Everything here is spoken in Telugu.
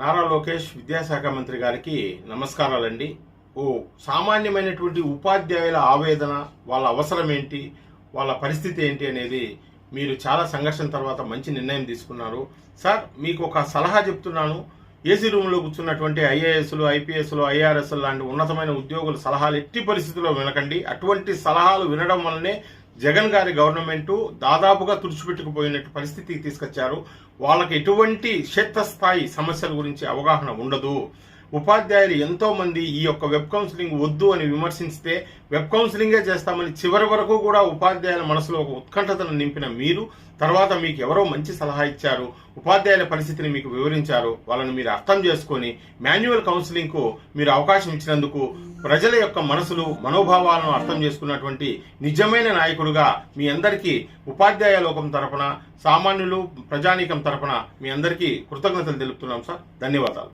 నారా లోకేష్ విద్యాశాఖ మంత్రి గారికి నమస్కారాలండి. ఓ సామాన్యమైనటువంటి ఉపాధ్యాయుల ఆవేదన వాళ్ళ అవసరం ఏంటి వాళ్ళ పరిస్థితి ఏంటి అనేది మీరు చాలా సంఘర్షణ తర్వాత మంచి నిర్ణయం తీసుకున్నారు. సార్ మీకు ఒక సలహా చెప్తున్నాను. ఏసీ రూమ్లో కూర్చున్నటువంటి ఐఏఎస్లు ఐపీఎస్లు ఐఆర్ఎస్ లాంటి ఉన్నతమైన ఉద్యోగుల సలహాలు ఎట్టి పరిస్థితుల్లో వినకండి. అటువంటి సలహాలు వినడం వల్లనే జగన్ గారి గవర్నమెంట్ దాదాపుగా తుడిచిపెట్టుకుపోయినట్టు పరిస్థితికి తీసుకొచ్చారు. వాళ్ళకి ఎటువంటి క్షేత్రస్థాయి సమస్యల గురించి అవగాహన ఉండదు. ఉపాధ్యాయులు ఎంతోమంది ఈ యొక్క వెబ్ కౌన్సిలింగ్ వద్దు అని విమర్శిస్తే వెబ్ కౌన్సిలింగే చేస్తామని చివరి వరకు కూడా ఉపాధ్యాయుల మనసులో ఒక ఉత్కంఠతను నింపిన మీరు తర్వాత మీకు ఎవరో మంచి సలహా ఇచ్చారు ఉపాధ్యాయుల పరిస్థితిని మీకు వివరించారు వాళ్ళని మీరు అర్థం చేసుకొని మాన్యువల్ కౌన్సిలింగ్కు మీరు అవకాశం ఇచ్చినందుకు ప్రజల యొక్క మనసులు మనోభావాలను అర్థం చేసుకున్నటువంటి నిజమైన నాయకుడుగా మీ అందరికీ ఉపాధ్యాయ లోకం తరపున సామాన్యులు ప్రజానీకం తరపున మీ అందరికీ కృతజ్ఞతలు తెలుపుతున్నాం సార్. ధన్యవాదాలు.